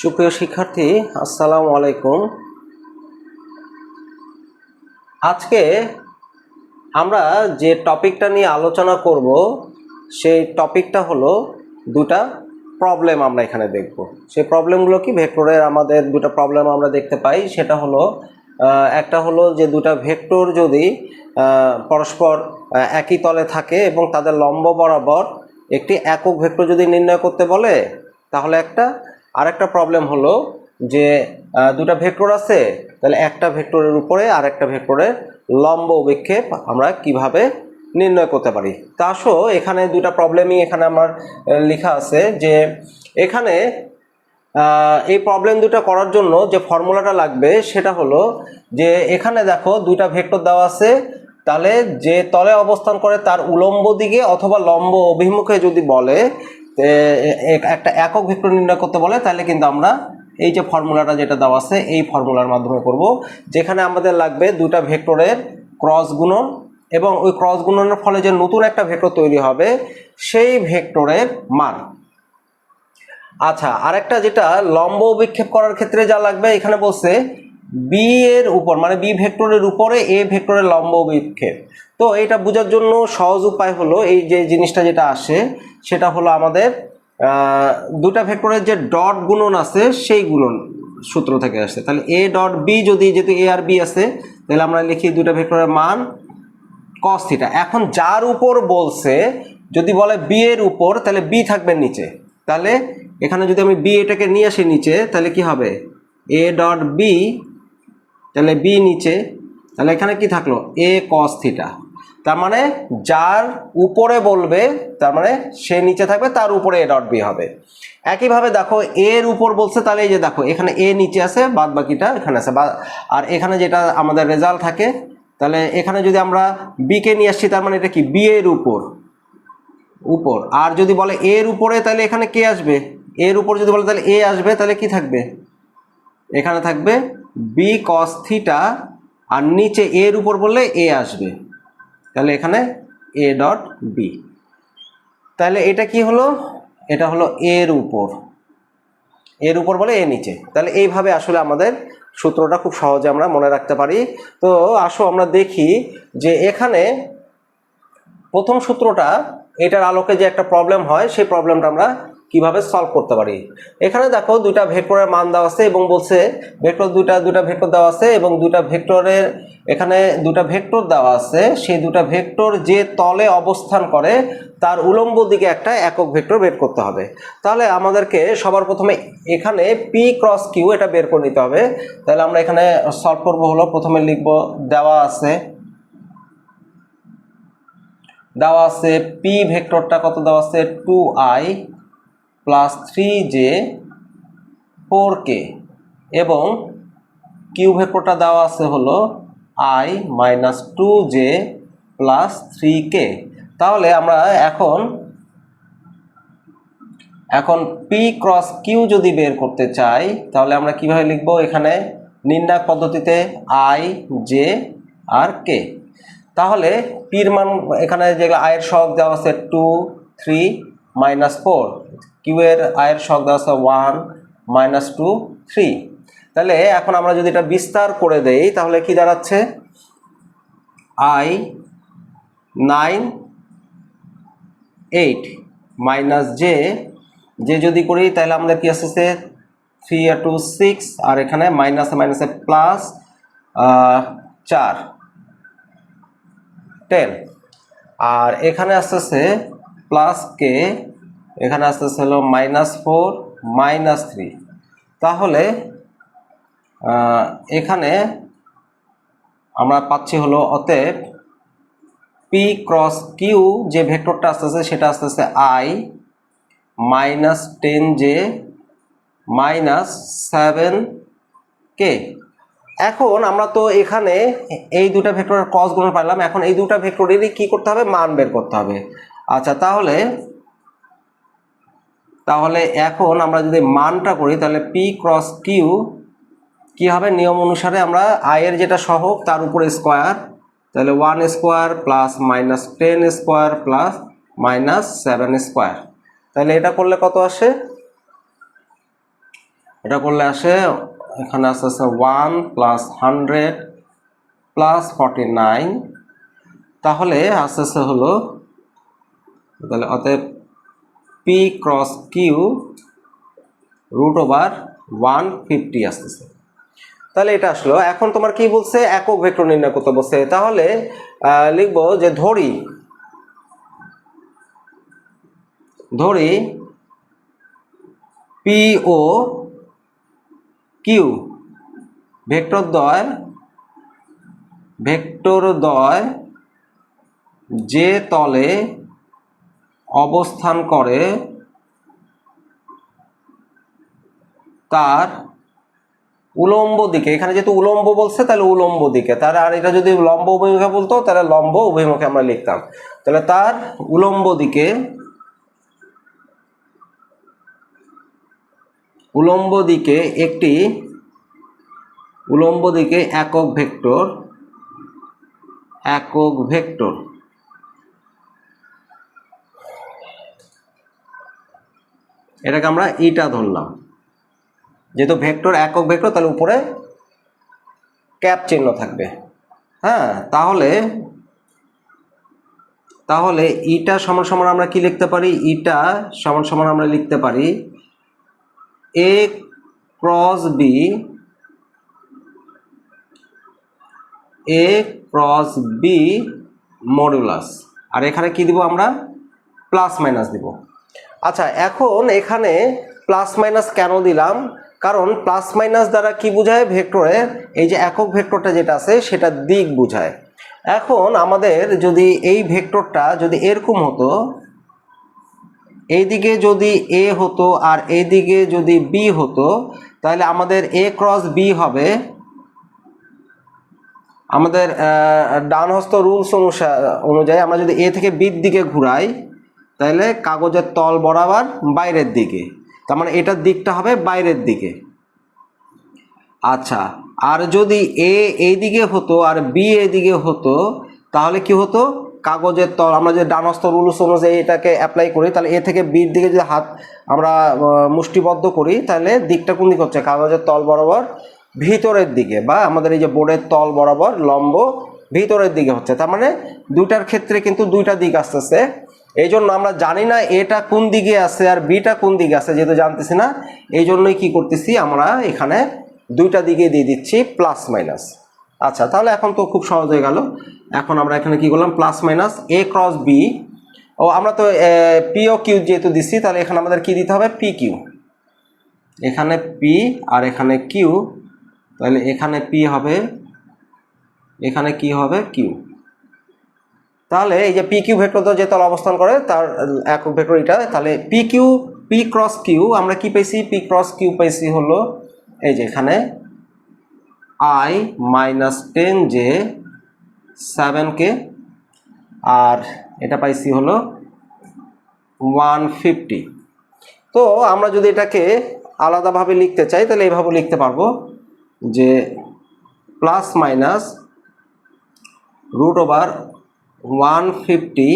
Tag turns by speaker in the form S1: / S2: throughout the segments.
S1: সুপ্রিয় শিক্ষার্থী, আসসালামু আলাইকুম। আজকে আমরা যে টপিকটা নিয়ে আলোচনা করব, সেই টপিকটা হলো দুটা প্রবলেম আমরা এখানে দেখব। সেই প্রবলেমগুলো কি? ভেক্টরের আমাদের দুটো প্রবলেম আমরা দেখতে পাই। সেটা হলো একটা হলো যে দুটা ভেক্টর যদি পরস্পর একই তলে থাকে এবং তাদের লম্ব বরাবর একটি একক ভেক্টর যদি নির্ণয় করতে বলে, তাহলে একটা আরেকটা প্রবলেম হলো যে দুটা ভেক্টর আছে, তাহলে একটা ভেক্টরের উপরে আর একটা ভেক্টরের লম্ব অভিক্ষেপ আমরা কীভাবে নির্ণয় করতে পারি? তা আসো, এখানে দুটা প্রবলেমই এখানে আমার লেখা আছে যে, এখানে এই প্রবলেম দুটো করার জন্য যে ফর্মুলাটা লাগবে সেটা হলো যে, এখানে দেখো দুটা ভেক্টর দেওয়া আছে, তাহলে যে তলে অবস্থান করে তার উলম্ব দিকে অথবা লম্ব অভিমুখে যদি বলে একটা একক ভেক্টর নির্ণয় করতে বলে, তাহলে কিন্তু আমরা এই যে ফর্মুলাটা যেটা দেওয়া আছে, এই ফর্মুলার মাধ্যমে করব। যেখানে আমাদের লাগবে দুটা ভেক্টরের ক্রস গুণন এবং ওই ক্রস গুণনের ফলে যে নতুন একটা ভেক্টর তৈরি হবে, সেই ভেক্টরের মান। আচ্ছা আরেকটা যেটা, লম্ব বিক্ষেপ করার ক্ষেত্রে যা লাগবে, এখানে বলছে বি এর উপর মানে বি ভেক্টরের উপরে এ ভেক্টরের লম্ব বিক্ষেপ তো এটা বোঝার জন্য সহজ উপায় হলো এই যে জিনিসটা যেটা আসে, সেটা হলো আমাদের দুটা ভেক্টরের যে ডট গুণন আছে, সেই গুণন সূত্র থেকে আসে। তাহলে এ ডট বি যদি যেহেতু এ আর বি আছে, তাহলে আমরা লিখি দুটা ভেক্টরের মান কস থিটা এখন যার উপর বলছে, যদি বলে বি এর উপর, তাহলে বি থাকবে নিচে। তাহলে এখানে যদি আমি বি এটাকে নিয়ে আসি নিচে, তাহলে কি হবে? এ ডট বি তাহলে বি নিচে। তাহলে এখানে কি থাকল? এ কস থিটা তার মানে যার উপরে বলবে, তার মানে সে নিচে থাকবে, তার উপরে এ ডট বি হবে। একইভাবে দেখো, এর উপর বলছে, তাহলে এই যে দেখো, এখানে এ নিচে আছে, বাদ বাকিটা এখানে আছে। আর এখানে যেটা আমাদের রেজাল্ট থাকে, তাহলে এখানে যদি আমরা বি কে নিয়ে আসছি তার মানে এটা কি? বি এর উপর। উপর। আর যদি বলে এর উপরে, তাহলে এখানে কে আসবে? এর উপর যদি বলে, তাহলে এ আসবে, তাহলে কি থাকবে? এখানে থাকবে বি কস থিটা আর নিচে এর উপর বললে এ আসবে। তাহলে এখানে এ ডট বি তাহলে এটা কি হলো? এটা হলো এর উপর। এর উপর বলে এ নিচে। তাহলে এইভাবে আসলে আমাদের সূত্রটা খুব সহজে আমরা মনে রাখতে পারি। তো আসো আমরা দেখি যে এখানে প্রথম সূত্রটা এটার আলোকে যে একটা প্রবলেম হয়, সেই প্রবলেমটা আমরা কীভাবে সলভ করতে পারি? এখানে দেখো দুইটা ভেক্টরের মান দেওয়া আছে এবং বলছে ভেক্টর দুইটা দুইটা ভেক্টর দেওয়া আছে এবং দুইটা ভেক্টরের এখানে দুটা ভেক্টর দেওয়া আছে। সেই দুটা ভেক্টর যে তলে অবস্থান করে, তার উলম্ব দিকে একটা একক ভেক্টর বের করতে হবে। তাহলে আমাদেরকে সবার প্রথমে এখানে পি ক্রস কিউ এটা বের করে নিতে হবে। তাহলে আমরা এখানে সলভ করব হলো, প্রথমে লিখব দেওয়া আছে। দেওয়া আছে পি ভেক্টরটা কত দেওয়া আছে? Two I plus three J four K এবং কিউ ভেক্টরটা দেওয়া আছে হলো I minus two J plus three K. তাহলে আমরা এখন এখন পি ক্রস কিউ যদি বের করতে চাই, তাহলে আমরা কীভাবে লিখব এখানে? নির্ণায়ক পদ্ধতিতে আই, জে আর কে। তাহলে পির মান, এখানে যেগুলো আয়ের শখ দেওয়া আছে, two, three, minus four. Q এর আয়ের শখ দেওয়া আছে ওয়ান মাইনাস টু থ্রি তাহলে এখন আমরা যদি এটা বিস্তার করে দেই, তাহলে কি দাঁড়াচ্ছে? I nine eight minus J যে যদি করি, তাহলে আমাদের কি আসছে থ্রি আর টু সিক্স আর এখানে মাইনাসে মাইনাসে প্লাস চার। টেন আর এখানে আসতেছে প্লাস কে এখানে আসতেছে হলো মাইনাস ফোর মাইনাস থ্রি তাহলে এখানে আমরা পাচ্ছি হলো অতএব পি ক্রস কিউ যে ভেক্টরটা আসতেছে সেটা আসতেছে I minus ten J minus seven K এখন আমরা তো এখানে এই দুটা ভেক্টরের ক্রস গুণ পাইলাম, এখন এই দুটা ভেক্টরেরই কি করতে হবে? মান বের করতে হবে। আচ্ছা তাহলে তাহলে এখন আমরা যদি মানটা করি, তাহলে পি ক্রস কিউ কি হবে? নিয়ম অনুসারে আমরা আয়ের যেটা সহগ, তার উপরে স্কোয়ার তাহলে one square plus minus ten square plus minus seven square তাহলে এটা করলে কত আসে? এটা করলে আসে, এখানে আসতে আসতে one plus hundred plus forty nine তাহলে আস্তে আস্তে হলো, তাহলে অতএব P cross Q root over one fifty আসতেছে। তাহলে এটা আসলো। এখন তোমার কি বলছে? একক ভেক্টর নির্ণয় করতে বলছে। তাহলে লিখব যে ধরি ধরি পি ও কিউ ভেক্টর দ্বয় ভেক্টর দ্বয় যে তলে অবস্থান করে তার উলম্ব দিকে। এখানে যেহেতু উলম্ব বলছে, তাহলে উলম্ব দিকে। তার আর এটা যদি লম্ব অভিমুখে বলতো, তাহলে লম্ব অভিমুখে আমরা লিখতাম। তাহলে তার উলম্ব দিকে উলম্ব দিকে একটি, উলম্ব দিকে একক ভেক্টর একক ভেক্টর। এটাকে আমরা ইটা ধরলাম। যেহেতু ভেক্টর একক ভেক্টর, তাহলে উপরে ক্যাপ চিহ্ন থাকবে। হ্যাঁ তাহলে তাহলে ইটা সমান সমান আমরা কি লিখতে পারি? ইটা সমান সমান আমরা লিখতে পারি A cross B, A cross B modulus. আর এখানে কি দিব আমরা? প্লাস মাইনাস দিব। আচ্ছা এখন এখানে প্লাস মাইনাস কেন দিলাম? কারণ প্লাস মাইনাস দ্বারা কি বোঝায়? ভেক্টরের এই যে একক ভেক্টরটা যেটা আছে, সেটা দিক বোঝায়। এখন আমাদের যদি এই ভেক্টরটা যদি এরকম হতো, এইদিকে যদি এ হতো আর এইদিকে যদি বি হতো, তাহলে আমাদের এ ক্রস বি হবে। আমাদের ডান হস্ত রুলস অনুযায়ী আমরা যদি এ থেকে বির দিকে ঘুরাই তাহলে কাগজের তল বরাবর বাইরের দিকে। তার মানে এটার দিকটা হবে বাইরের দিকে। আচ্ছা আর যদি এ এই দিকে হতো আর বি এদিকে হতো, তাহলে কি হতো? কাগজের তল, আমরা যে ডানস্থ রুলস অনুযায়ী এটাকে অ্যাপ্লাই করি, তাহলে এ থেকে বির দিকে যদি হাত আমরা মুষ্টিবদ্ধ করি, তাহলে দিকটা কোন দিক হচ্ছে? কাগজের তল বরাবর ভিতরের দিকে বা আমাদের এই যে বোর্ডের তল বরাবর লম্ব ভিতরের দিকে হচ্ছে। তার মানে দুইটার ক্ষেত্রে কিন্তু দুইটা দিক আসতেছে। এই জন্য আমরা জানি না এটা কোন দিকে আছে আর বিটা কোন দিকে আছে, যেহেতু জানতেছি না এই জন্যই কি করতেছি আমরা এখানে দুইটা দিকে দিয়ে দিচ্ছি প্লাস মাইনাস আচ্ছা তাহলে এখন তো খুব সহজ হয়ে গেল। এখন আমরা এখানে কি করলাম? Plus minus A cross B ও, আমরা তো পি ও কিউ যেহেতু দিচ্ছি, তাহলে এখানে আমাদের কি দিতে হবে? পি কিউ এখানে পি আর এখানে কিউ তাহলে এখানে পি হবে, এখানে কি হবে? কিউ তাহলে এই যে পি কিউ ভেক্টর তো যে তল অবস্থান করে, তার একক ভেক্টর এটা তাহলে P Q P cross Q আমরা কি পাইছি পি ক্রস কিউ পাইছি হলো এই যে এখানে I minus ten J seven K আর এটা পাইছি হলো ওয়ান ফিফটি তো আমরা যদি এটাকে আলাদাভাবে লিখতে চাই, তাহলে এইভাবে লিখতে পারব যে plus minus root over one fifty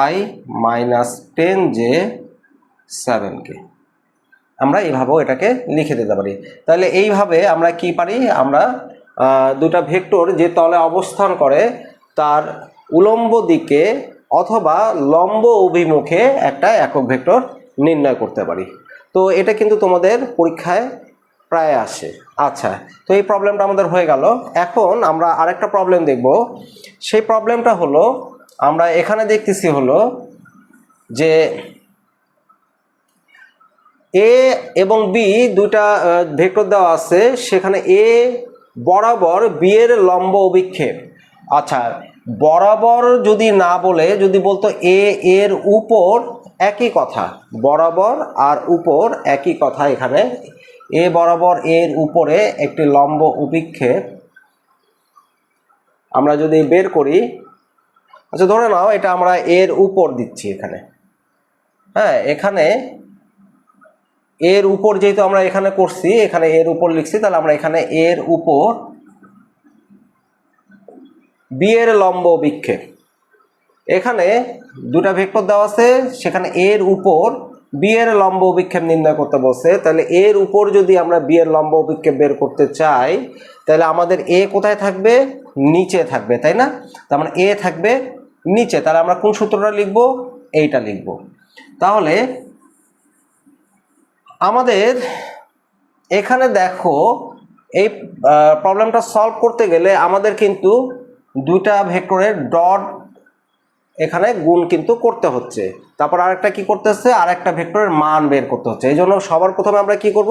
S1: I minus ten J seven K আমরা এইভাবেও এটাকে লিখে দিতে পারি। তাহলে এইভাবে আমরা কি পারি? আমরা দুটা ভেক্টর যে তলে অবস্থান করে, তার উলম্ব দিকে অথবা লম্ব অভিমুখে একটা একক ভেক্টর নির্ণয় করতে পারি। তো এটা কিন্তু তোমাদের পরীক্ষায় প্রায় আসে। আচ্ছা তো এই প্রবলেমটা আমাদের হয়ে গেল। এখন আমরা আরেকটা প্রবলেম দেখব। সেই প্রবলেমটা হলো, আমরা এখানে দেখতেছি হলো যে এ এবং বি দুইটা ভেক্টর দেওয়া আছে। সেখানে এ বরাবর বি এর লম্ব অভিক্ষেপ। আচ্ছা বরাবর যদি না বলে, যদি বলতো এ এর উপর একই কথা, বরাবর আর উপর একই কথা এখানে। এ বরাবর এর উপরে একটি লম্ব অভিক্ষেপ আমরা যদি বের করি আচ্ছা ধরে নাও এটা আমরা এর উপর দিচ্ছি এখানে। হ্যাঁ এখানে এর উপর যেহেতু আমরা এখানে করছি, এখানে এর উপর লিখছি, তাহলে আমরা এখানে এর উপর বি এর লম্ব বিক্ষেপ এখানে দুটা ভেক্টর দেওয়া আছে, সেখানে এর উপর বি এর লম্ব অভিক্ষেপ নির্ণয় করতে বলছে। তাহলে এর উপর যদি আমরা বি এর লম্ব অভিক্ষেপ বের করতে চাই, তাহলে আমাদের এ কোথায় থাকবে? নিচে থাকবে, তাই না? তার মানে এ থাকবে নিচে। তাহলে আমরা কোন সূত্রটা লিখব? এইটা লিখব। তাহলে আমাদের এখানে দেখো, এই প্রবলেমটা সলভ করতে গেলে আমাদের কিন্তু দুইটা ভেক্টরের ডট এখানে গুণ কিন্তু করতে হচ্ছে। তারপর আরেকটা কি করতে হচ্ছে? আরেকটা ভেক্টরের মান বের করতে হচ্ছে। এই জন্য সবার প্রথমে আমরা কি করব?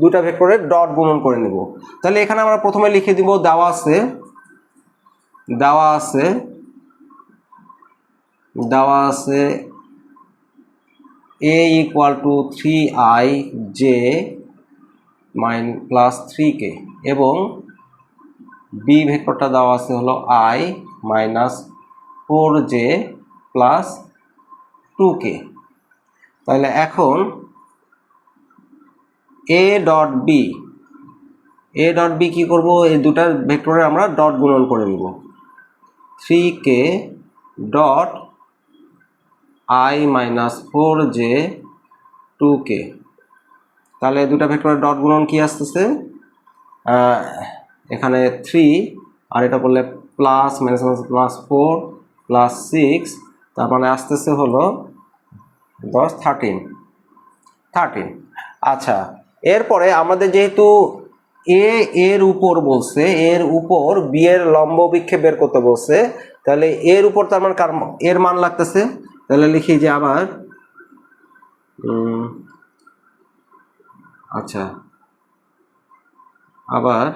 S1: দুইটা ভেক্টরের ডট গুণন করে নিব। তাহলে এখানে আমরা প্রথমে লিখে দিব, দেওয়া আছে দেওয়া আছে দেওয়া আছে A equal to three I J mine plus three K এবং বি ভেক্টরটা দেওয়া আছে হলো I minus four J plus two K. তাহলে এখন A dot B, A dot B কী করব? এই দুটার ভেক্টরে আমরা ডট গুণন করে নিব। Three K dot I minus four J two K. তাহলে দুটা ভেক্টরের ডট গুণন কি আসতেছে? এখানে থ্রি, আর এটা করলে plus minus plus four plus six তার মানে আসতেছে হলো দশ থার্টিন থার্টিন আচ্ছা এরপরে আমাদের যেহেতু এ, এর উপর বলছে, এর উপর বি এর লম্ব বিক্ষেপ বের করতে বলছে, তাহলে এর উপর তার মানে কার এর মান লাগতেছে? তাহলে লিখি যে আবার আচ্ছা আবার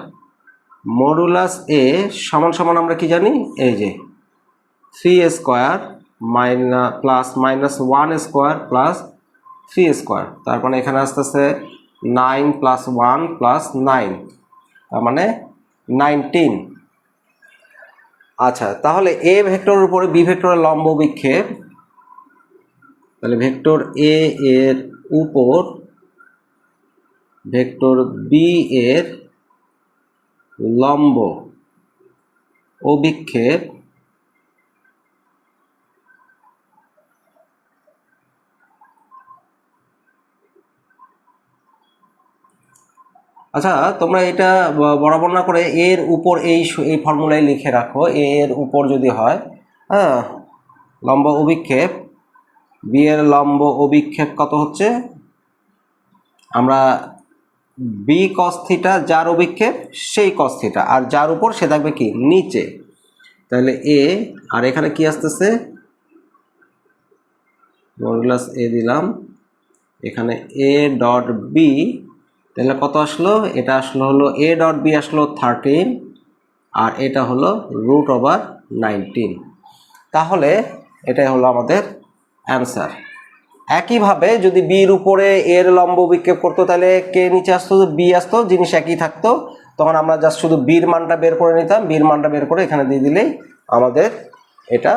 S1: মডুলাস এ সমান সমান আমরা কি জানি? এই যে three square minus plus minus one square plus three square তার মানে এখানে আসতেছে nine plus one plus nine তার মানে নাইনটিন আচ্ছা তাহলে এ ভেক্টরের উপরে বি ভেক্টরের লম্ব বিক্ষেপ, তাহলে ভেক্টর এ এর উপর ভেক্টর বি এর লম্ব অভিক্ষেপ আচ্ছা তোমরা এটা বরাবর না করে এর উপর এই এই ফর্মুলায় লিখে রাখো। এর উপর যদি হয় হ্যাঁ লম্ব অভিক্ষেপ বি এর লম্ব অভিক্ষেপ কত হচ্ছে? আমরা বি কস্থিটা যার অভিক্ষেপ, সেই কস্থিটা আর যার উপর সে থাকবে কি? নিচে। তাহলে এ আর এখানে কি আসতেছে? মডুলাস এ দিলাম। এখানে এ ডট বি তাহলে কত আসলো? এটা আসলো হলো এ ডট বি আসলো থার্টিন আর এটা হলো রুট ওভার নাইনটিন তাহলে এটাই হলো আমাদের অ্যান্সার একইভাবে যদি বির উপরে এর লম্ব বিক্ষেপ করতো, তাহলে কে নিচে আসতো বি আসতো, জিনিস একই থাকতো। তখন আমরা জাস্ট শুধু বীর মানটা বের করে নিতাম বীর মানটা বের করে এখানে দিয়ে দিলেই আমাদের এটা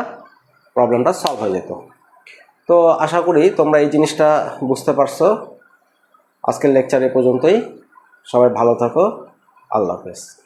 S1: প্রবলেমটা সলভ হয়ে যেত। তো আশা করি তোমরা এই জিনিসটা বুঝতে পারছ। আজকের লেকচার এ পর্যন্তই। সবাই ভালো থাকো। আল্লাহ হাফেজ।